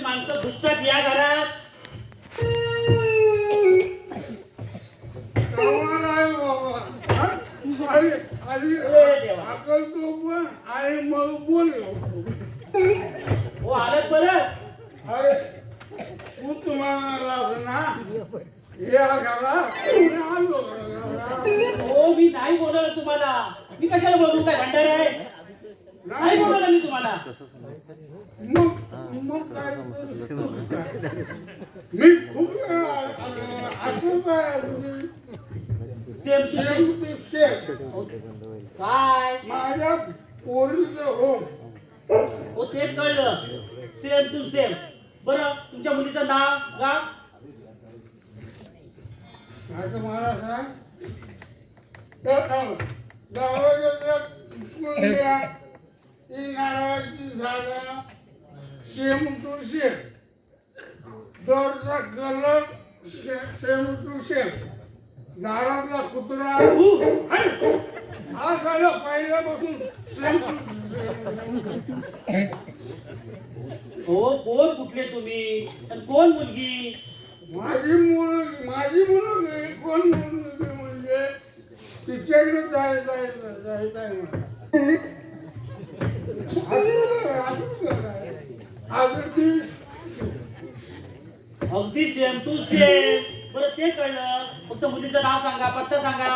तुम्ही माणसं घुसतात या घरात. हा? आधी आधी अरे. अकल तो पण आणि मग बोल हो आलत बरं अरे तू तुम्हाला ना? आलो. हो मी नाही बोलवलं तुम्हाला. मी कशाला बोलू? काय भंडार आहे? नाही बोलवलं मी तुम्हाला. मी खूप वेळा आलो. असं काय same to same shame to shame. काय माझ्या पोरीचं हो हो ते कळलं सेम टू सेम बरं तुमच्या मुलीचं नाव गाव आता मला सांग तर गावाच्या कुंड्या ती नारळाची झाडं शेम टू शेम दोरचा कलर शेम टू शेम झाडातला कुत्रा. हु, झालं पहिल्यापासून सेम हो कोण कुठले तुम्ही? आणि कोण मुलगी? माझी मुलगी माझी मुलगी कोण मुलगी म्हणजे? तिच्याकडे जाय जाय जाय जाय अगदी. अगदी सेम टू सेम बरं ते कळलं. फक्त मुलीचं नाव सांगा पत्ता सांगा.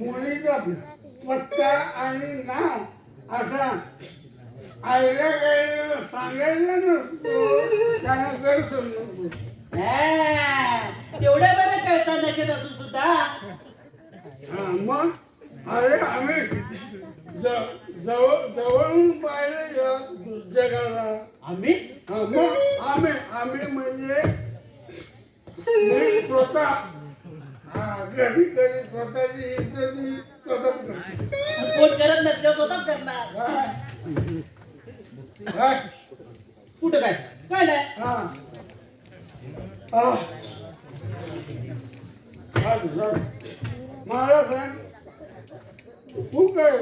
मुलीचा पत्ता आणि नाव असा आईला काही सांगायचं नसतो. त्यांना गैर समजतो हा, तेवढं बरं कळतं नशेत असून सुद्धा. हा, मग? अरे आम्ही ज- जवळ जवळून पाहिलं या जगाला आम्ही? हा, मग? आम्ही आम्ही म्हणजे मी स्वतः हा, कधी कधी स्वतःची इज्जत मी स्वतःच करतो. कोण करत नसल्यावर स्वतःच करणार. काय? काय? कुठं काय? काय नाही. हा. आह. हा. मला सांग तू काय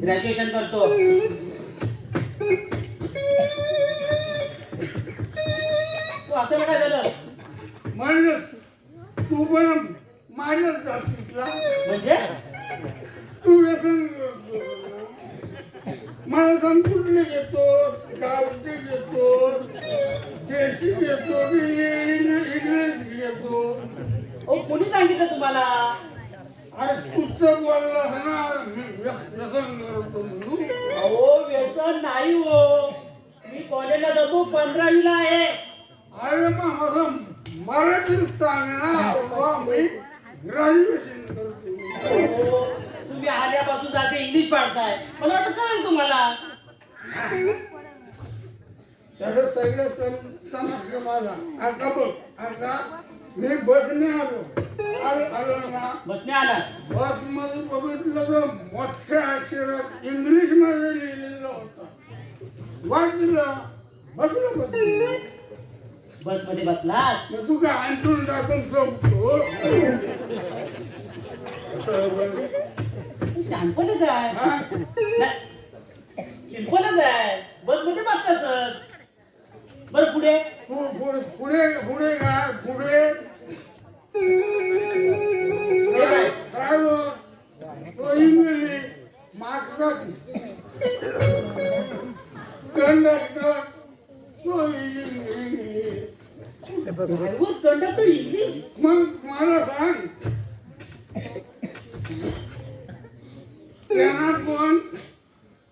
ग्रॅज्युएशन करतो तू असं काय झालं म्हणजे तू पण माझ्याच जातीतला म्हणजे तू व्यसन. मला सांग कुठले घेतो गावठी घेतो देशी घेतो की इंग्लिश घेतो ओ कोणी सांगितलं तुम्हाला? अरे तुझं बोलला ना मी व्यस- व्यसन करतो म्हणून. अहो व्यसन नाही हो. मी कॉलेजला जातो पंधरावीला आहे. अरे मग माझं मराठीत सांग ना बाबा मी ग्रॅज्युएशन करतो. अहो, तुम्ही आल्यापासून सारखे इंग्लिश पाडताय. मला वाटतं कळेल तुम्हाला. त्याचं सगळं सम- समजलं मला आता बघ आता मी बसने आलो. आलो आलो ना. बसने आला. बसमध्ये बघितलं तर मोठ्या अक्षरात इंग्लिशमध्ये लिहिलेलं होतं. वाचलं बसलं बसलं बस. मध्ये बसलात? मग तू काय अंतून टाकून झोपतो? शहाणपणच आहे? सिंपलच आहे. बसमध्ये बसतातच. बर पुढे? पुढे पुढे पुढे काय पुढे तो इंग्लिश. मागचा कंडक्टर तो कंडक्टर इंग्लिश मग मला सांग त्यांना पण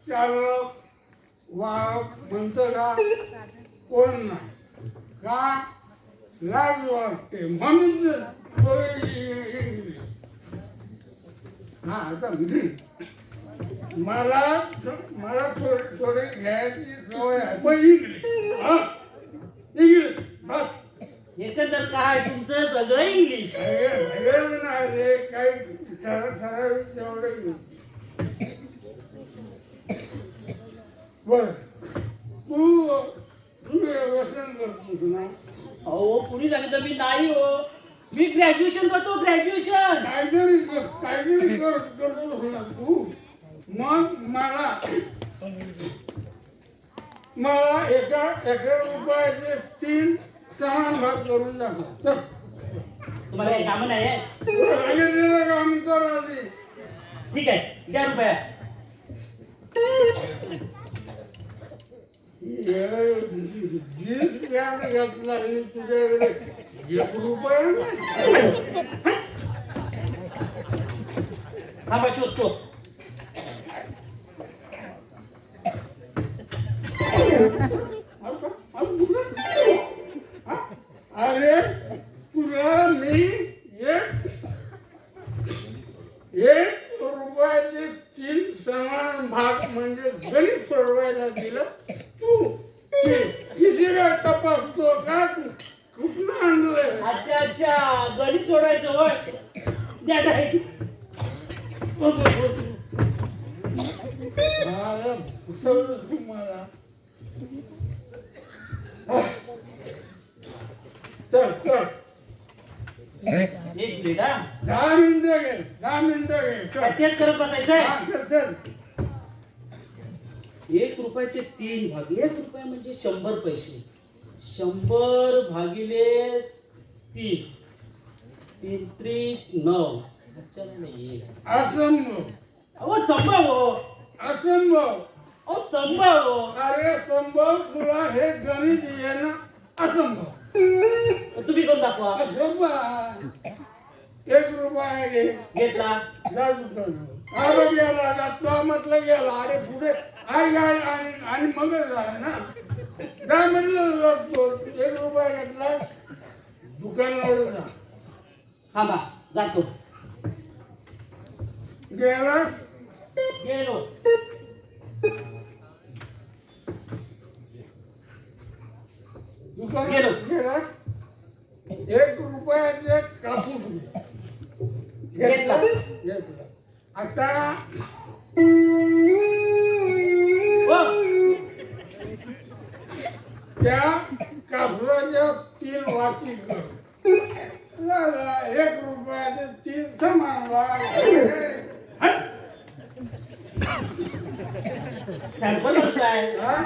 चालक वाहक म्हणतं का? कोण नाही. का? लाज वाटते. म्हणून हा आता मी मला मला थोडे थोडे घ्यायची सवय आहे. पण इंग्लिश हा? इंग्लिश बस. एकंदर काय तुमचं? सगळं इंग्लिश. वेगळं नाही रे काही ठरा- ठराविक तेवढे बर तू तू व्यसन करतोस ना अहो कुणी सांगितलं मी नाही हो. मी ग्रॅज्युएशन करतो ग्रॅज्युएशन काहीतरी काहीतरी कर करतोस ना तू मग मला मला एका एका रुपयाचे तीन समान भाग करून दाखव तर तुम्हाला काही कामं नाही आहे तुला सांगितलेलं काम कर आधी ठीक आहे द्या रुपया. जीन्स पॅन्ट तुझ्याकडे एक रुपया नाही थांबा शोधतो अरे तुला मी एक एक रुपयाचे तीन समान भाग म्हणजे गणित सोडवायला दिलं. तू तिसऱ्या तपासतो का? कुठनं आणलंय? अच्छा अच्छा. गणित सोडवायचं होय. द्या. मला. फसवलं तुम्हाला चल चल. एक मिनिट दहा मिनिटं घे दहा मिनिटं घे काय चल तेच करत बसायचंय? हा, चल चल. एक रुपयाचे तीन भाग. एक रुपया म्हणजे शंभर पैसे. शंभर भागिले तीन. तीन त्रिक नऊ. चला असंभव. अहो संभव. हो असंभव. अहो संभव. हो अरे संभव तुला हे गणित येणं असंभव. तुम्ही करून दाखवा? असंभव. एक रुपया घे घेतला. जा दुकानावर. अरे गेला जा तो म्हटलं गेला. अरे पुढे आई आई आणि आणि मगच झाला ना. जा म्हणलं जातो एक रुपया घेतला. दुकानावर जा. थांबा जातो. गेला? गेलो. दुकानात. गेला. एक रुपयाचे कापूस आता त्या कापडाच्या तीन वाटी कर झाला, एक रुपयाचे तीन समान हा?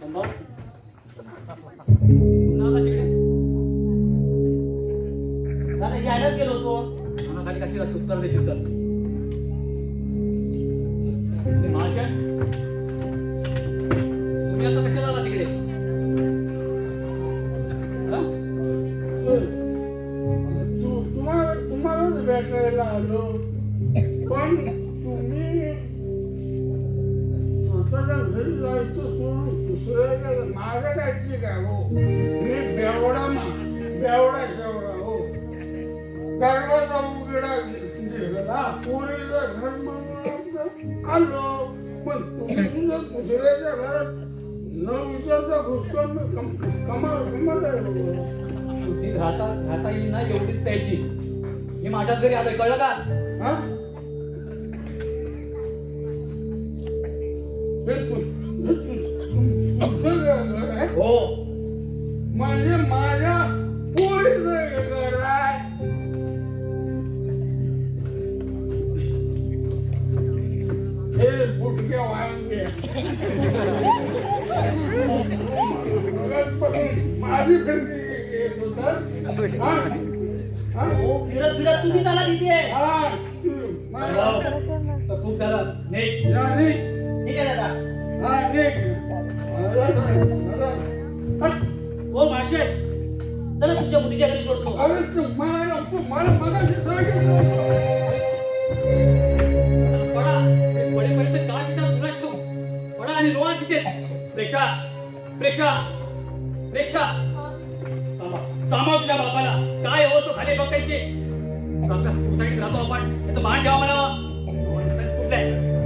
संभव दादा यायलाच गेलो होतो. खाली कशी उत्तर देशील तर राहता येईल ना एवढीच प्यायची मी माझ्याच घरी आलोय कळलं का हा? हे हे? हो म्हणजे माझ्या पोरीचं आहे हे माझी फिरती येत होतात हा? हा? हो फिरत फिरत तुम्ही चाला तिथे हा, खूप झालं ठीक आहे दादा हो माशे चला तुमच्या मुलीच्या घरी सोडतो. अरे मला मला मगाशी पडा पडेपर्यंत काय ठेवू पडा आणि रोहा तिथे प्रेक्षा प्रेक्षा प्रेक्षा सांभाळ तुझ्या बापाला काय अवस्था झाली बघ त्यांची. चांगल्या सोसायटीत राहतो आपण. त्याचं भान ठेवा मला कुठलं आहे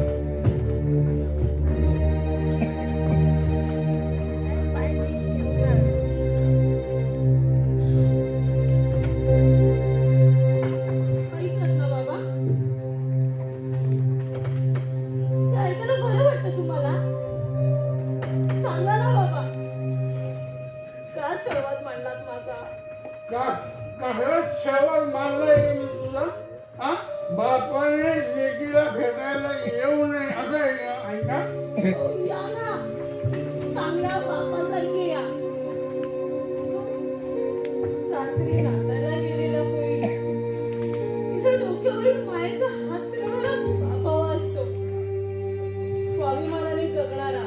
स्वाभिमानाने जगणारा.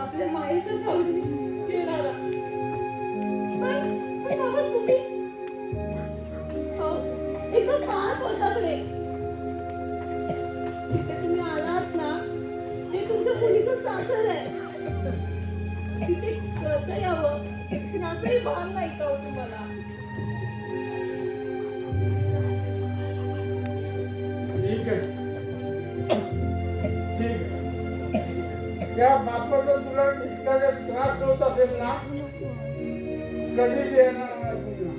आपल्या मायेच्या सावली घेणारा पण पण तुम्ही हो एकदम पाच स्वतःकडे जिथे तुम्ही आलात ना ते तुमच्या मुलीचं सासर आहे. तिथे कसं यावं? याचंही भान नाही का हो तुम्हाला? बापाचा तुला इतका जर त्रास होत असेल ना कधीच येणार नाही तुला.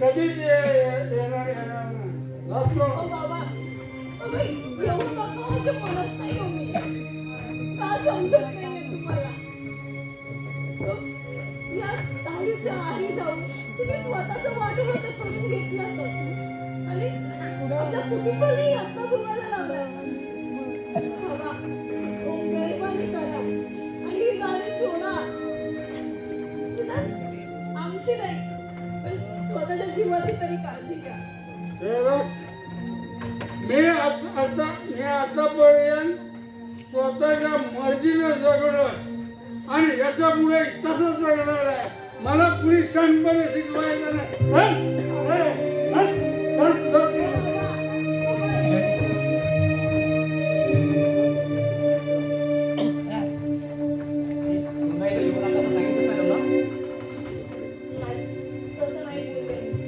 कधीच येणार येणार नाही. असतो अहो घेतलं आणि एवढं बाबा असं म्हणत नाही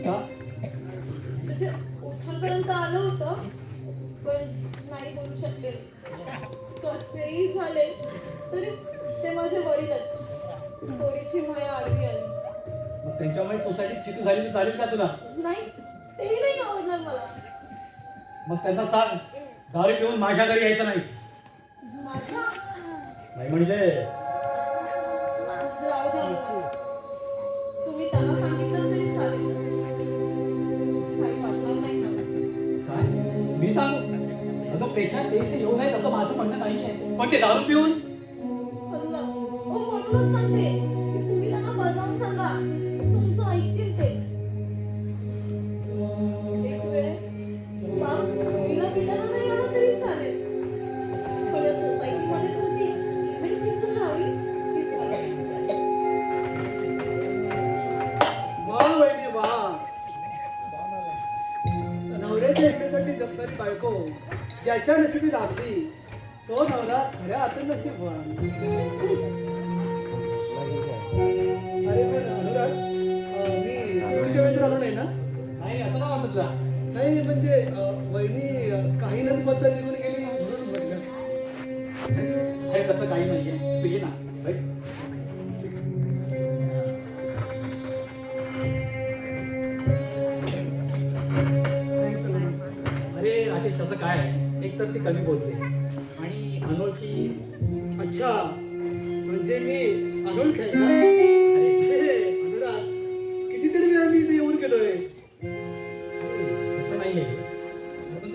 का? म्हणजे उठापर्यंत आलं होतं पण नाही बोलू शकले कसेही झाले तरी ते माझे वडील आहेत थोडीशी माया आडवी आली त्यांच्यामुळे सोसायटीत चितू झालेली चालेल का तुला? नाही तेही नाही आवडणार मला. मग त्यांना सांग दारू पिऊन माझ्या घरी यायचं नाही. नाही म्हणजे? राहू द्या तुम्ही त्यांना सांगितलं तरी चालेल. काही वाटणार नाही मला काय? मी सांगू? अगं प्रेक्षक ते इथे येऊ नये तसं माझं म्हणणं नाहीये. पण ते दारू पिऊन? हो म्हणूनच सांगते. ज्याच्या नशिबी लागली तो नवरा खऱ्या अर्थात नशीब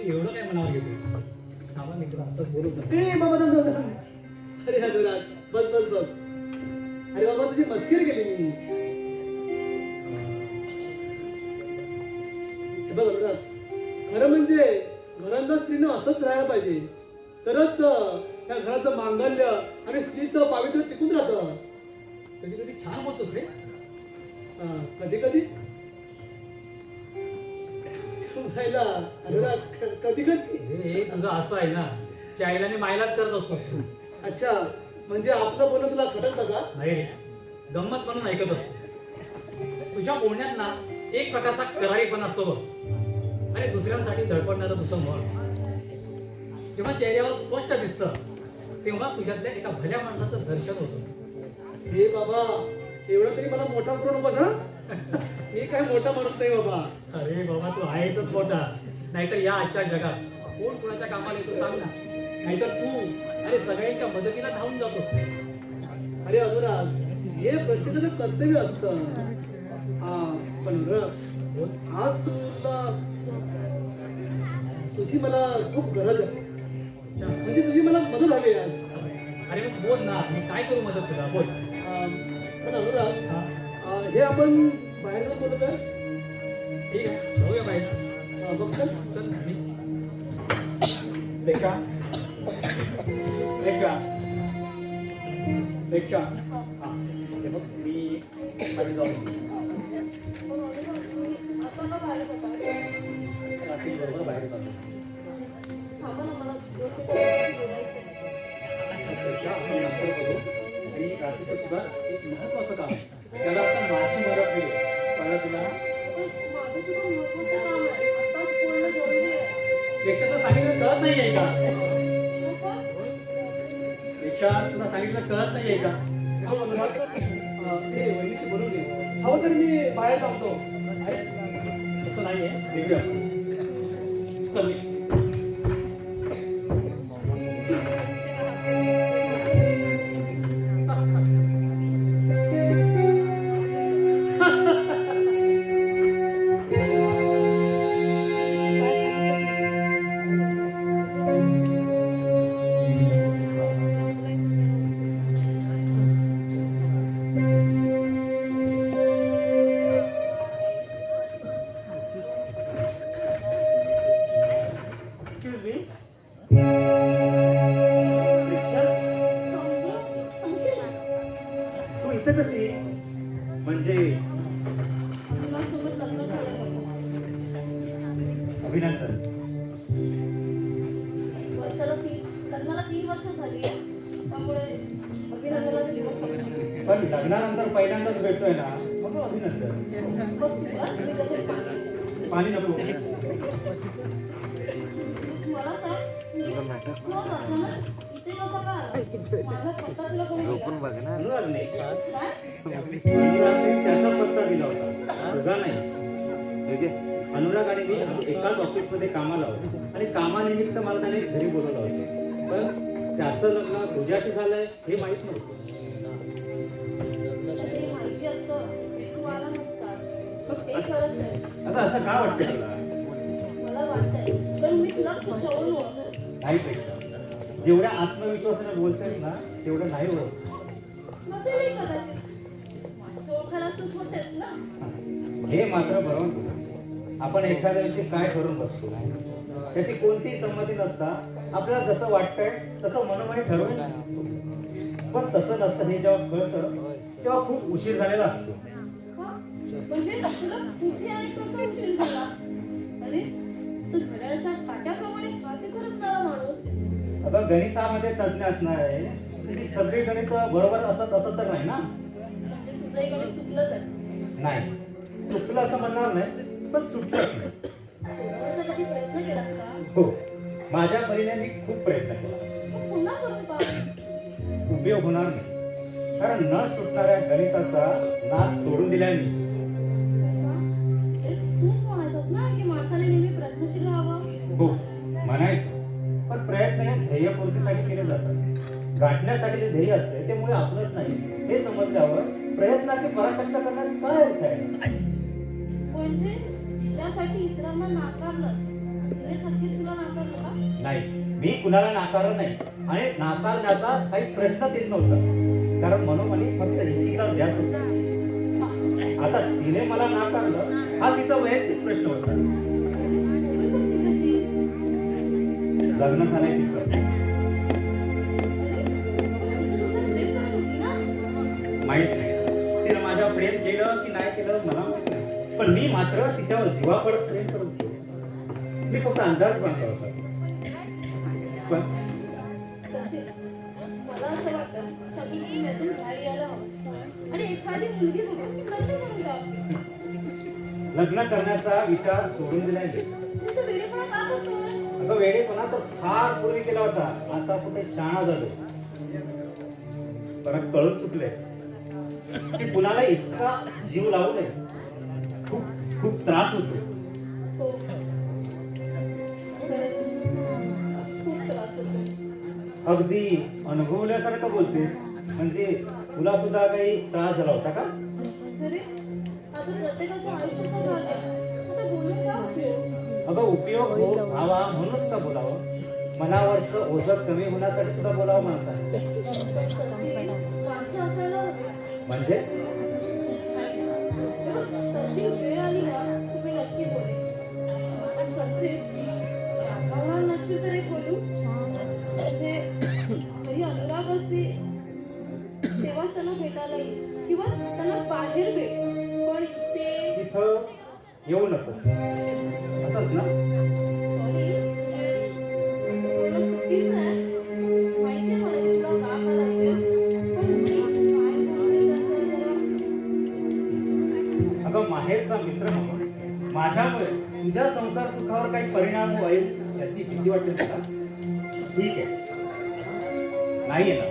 एवढं काय मनावर घेतोस थांबा मी तुला आताच बोलत नाही. ए बाबा थांब, थांब, थांब. अरे बस बस बस. अरे बाबा तुझी मस्करी केली मी. बघ अनुराग खरं म्हणजे घरांना स्त्रीनं असंच राहायला पाहिजे. तरच त्या घराचं मांगल्य आणि स्त्रीचं पावित्र्य टिकून राहतं. कधी कधी छान बोलतोस रे. कधी कधी व्हायला अनुराग कधी कधी? हे तुझं असं आहे ना. चायलाने मायलाच करत असतोस तू अच्छा. म्हणजे आपलं बोलणं तुला खटकतं का? नाही रे. गंमत म्हणून ऐकत असतो. तुझ्या बोलण्यात ना एक प्रकारचा करारीपणा असतो बघ. आणि दुसऱ्यांसाठी धडपडणारं तुझं मन जेव्हा चेहऱ्यावर स्पष्ट दिसतं तेव्हा तुझ्यातल्या एका भल्या माणसाचं दर्शन होतं. हे बाबा एवढं तरी मला मोठा करू नकोस हा? मी काय मोठा माणूस नाही बाबा. अरे बाबा तू आहेसच मोठा. नाहीतर या आजच्या जगात. कोण कोणाच्या कामाला येतो सांग ना. नाहीतर तू अरे सगळ्यांच्या मदतीला धावून जातोस. अरे अनुराग हे प्रत्येकाचं कर्तव्य असतं. हा पण र आज तुला तुझी मला खूप गरज आहे. म्हणजे तुझी मला मदत हवी आहे आज. अरे मग बोल ना. मी काय करू मदत तुला? बोल. अं, पण अनुराग हे आपण बाहेर बोलत आहे ठीक आहे. जाऊया बाहेर. बघतो. बघ चल मी रेखा. रेखा. रेखा. हा. बघ मी बाहेर जाऊन रात्री बरोबर बाहेर जातो. आपण आणि रात्रीचं सुद्धा एक महत्त्व सांगितलं कळत नाही अनुराग आणि मी एकाच ऑफिसमध्ये कामाला आहोत. आणि कामानिमित्त मला त्याने घरी बोलवलं होतं. पण त्याचं लग्न तुझ्याशी झालंय हे माहीत नव्हतं. आता असं का वाटतं तुला? नाही जेवढ्या आत्मविश्वासाने बोलतेस ना तेवढं नाही ना. हे मात्र बरोबर. आपण एखाद्या विषयी काय ठरवून बसतो? त्याची कोणतीही संमती नसता आपल्याला जसं वाटतंय तसं मनोमनी ठरवून. पण तसं नसतं हे जेव्हा कळतं तेव्हा खूप उशीर झालेला असतो? म्हणजे तुला कुठे आणि कसा उशीर झाला? अरे तू घड्याळाच्या काट्याप्रमाणे काटेकोर असणारा माणूस. आता गणितामध्ये तज्ज्ञ असणार आहे त्याची सगळी गणित बरोबर असत असं तर नाही ना? म्हणजे तुझं गणित चुकलं तर नाही. चुकलं असं म्हणणार नाही. पण सुटलंच नाही. सोडवण्याचा कधी प्रयत्न केलास का? हो. माझ्या परीने मी खूप प्रयत्न केला. मग पुन्हा करून पहा. उपयोग होणार नाही. कारण न सुटणाऱ्या गणिताचा नाद सोडून दिलाय मी. का? अरे तूच म्हणायचंस ना की माणसाने नेहमी प्रयत्नशील राहावं. हो म्हणायचं. पण प्रयत्न हे ध्येयपूर्तीसाठी केले जातात. गाठण्यासाठी जे ध्येय असते ते मुळे आपलंच नाही. हे समजल्यावर प्रयत्नाची पराकष्ट करण्यात काय अर्थ आहे? म्हणजे? जिच्यासाठी इतरांना नाकारलंस. तुला नाकारलं का? नाही. मी कुणाला नाकारलं नाही. आणि नाकारण्याचा काही प्रश्नच येत नव्हता. कारण मनोमनी फक्त एकीचा ध्यास होता. आता तिने मला नाकारलं हा तिचा वैयक्तिक प्रश्न होता. लग्न झालंय तिचं. माहीत नाही. तिनं माझ्या प्रेम केलं की नाही केलं मला पण मी मात्र तिच्यावर जीवापडत प्रेम करत होतो मी फक्त अंदाज बांधला होता पण मला असं वाटतं लग्न करून करण्याचा विचार सोडून करतोस? अगं वेडेपणा तर फार पूर्वी केला होता. आता कुठे शाणा झालो परत कळून चुकले की कुणाला इतका जीव लावू नये? खूप त्रास होतो. हो. अगदी अनुभवल्यासारखं बोलतेस म्हणजे तुला सुद्धा काही त्रास झाला होता का? अगं उपयोग हो व्हावा म्हणूनच का बोलावं? मनावरचं ओझं कमी होण्यासाठी सुद्धा बोलावं हवी. म्हणजे? तर एक बोलू. म्हणजे घरी अनुराग असते तेव्हा त्यांना भेटायला येईल. किंवा त्यांना बाहेर भेट. पण ते तिथं येऊ नकोस. असंच ना? सॉरी चुकीचं आहे. माहिती आहे मला की तुला राग आला असेल पण मी काय म्हणते त्याचं? जरा अगं माहेरचा मित्र म्हणून माझ्यामुळे तुझ्या संसार सुखावर काही परिणाम होईल याची भीती वाटते तुला ठीक आहे. नाही येणार.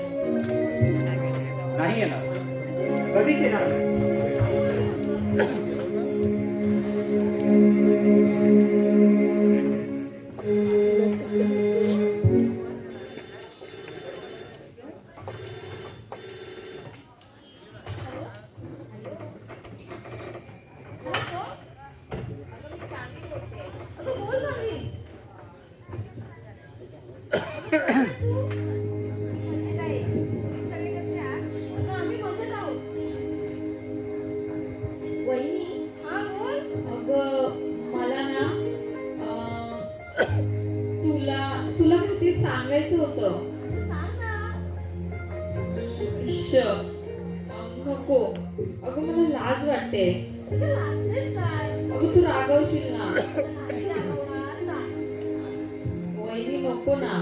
नाही येणार. कधीच येणार नाही. होतं. श नको. अगं मला लाज वाटते. अगं तू रागवशील ना. वहिनी नको ना.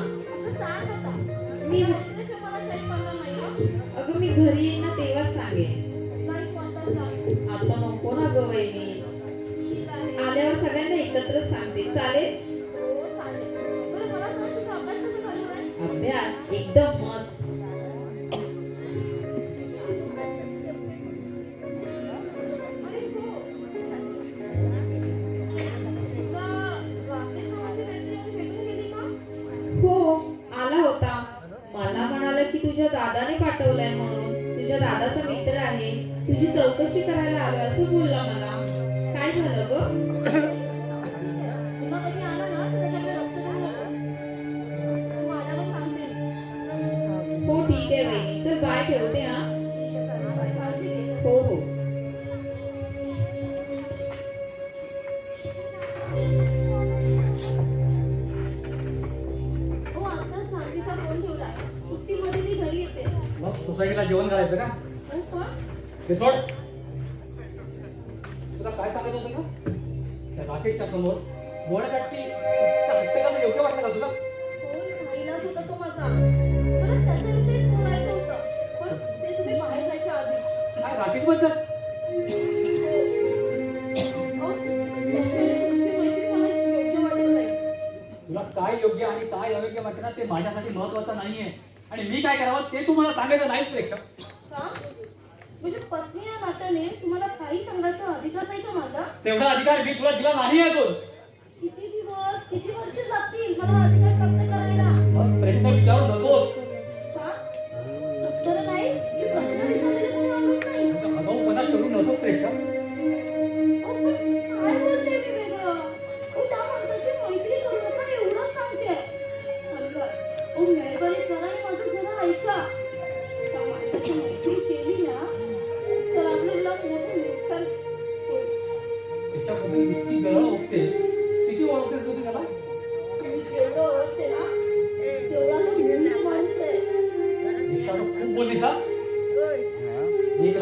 अगं मी अगं मी घरी येईन ना तेव्हाच सांगेन. आता नको ना गं वहिनी. आल्यावर सगळ्यांना एकत्रच सांगते. चालेल? अभ्यास एकदम मस्त हो हो आला होता. मला म्हणाला की तुझ्या दादाने पाठवलंय म्हणून. तुझ्या दादाचा मित्र आहे. तुझी चौकशी करायला आलोय असं बोलला मला. काय झालं ग? काय अयोग्य वाटतं ना ते माझ्यासाठी महत्वाचं नाहीये. आणि मी काय करावं ते तू मला सांगायचं नाहीच प्रेक्षक. का? म्हणजे पत्नी या नात्याने तुम्हाला काही सांगायचा अधिकार नाही का माझा? तेवढा अधिकार मी तुला दिला नाही अजून. किती दिवस किती वर्ष लागतील? मला हा अधिकार प्राप्त करायला. बस प्रश्न विचारू नकोस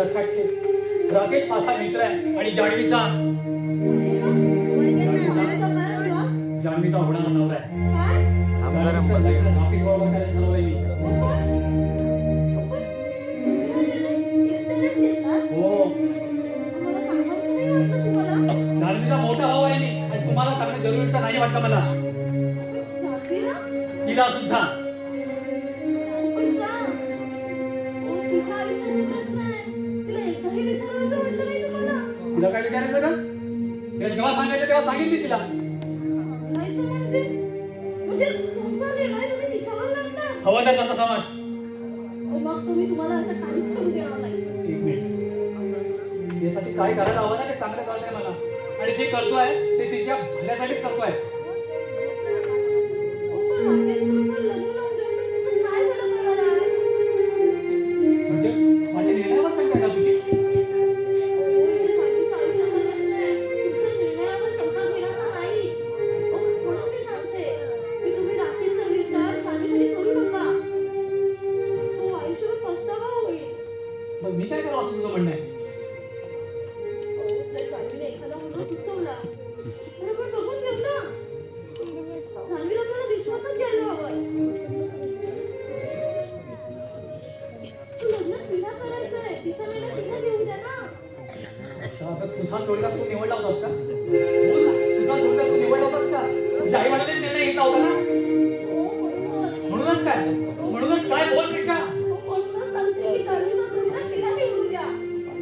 एक लक्षात ठेव राकेश माझा मित्र आहे आणि जान्हवीचा माणसा होणार? नवरा आहे तुम्हाला? मोठा भाऊ आहे आणि तुम्हाला सांगणं जरुरीचं नाही वाटतं मला तिला सुद्धा सांगितली तिला. हवा तर तसा समाज मग नाही. एक मिनिट. यासाठी काय करायला हवं ना ते चांगलं कळतंय मला. आणि जे करतोय ते तिच्या भल्यासाठीच करतोय.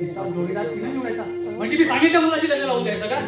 जोडीदार तिने निवडायचा म्हणजे मी सांगितलं मुलाची लग्न लावून द्यायचं का?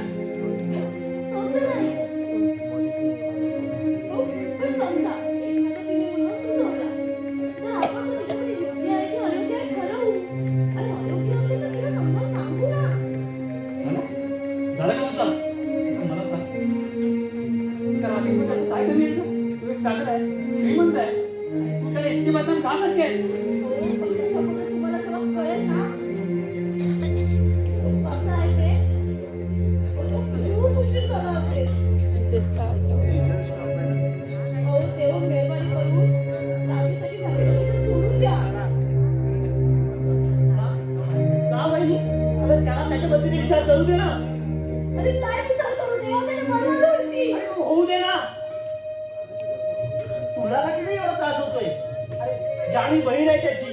करतोय. जाणी बहीण आहे त्याची.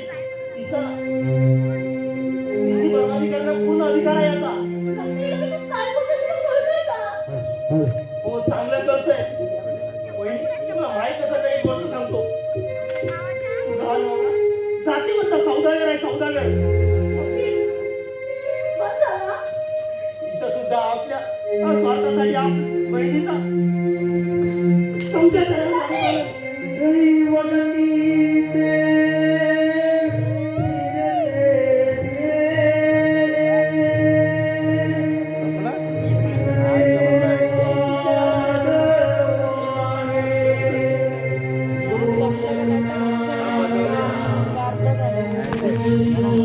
तिचा तिची बर्बादी करणं पूर्ण अधिकार आहे याचा. हो चांगलं करतोय. बहीण काही सांगतो. जाती म्हणता सौदागर आहे सौदागर. सुद्धा आपल्या स्वार्थासाठी आप बहिणीचा संकेत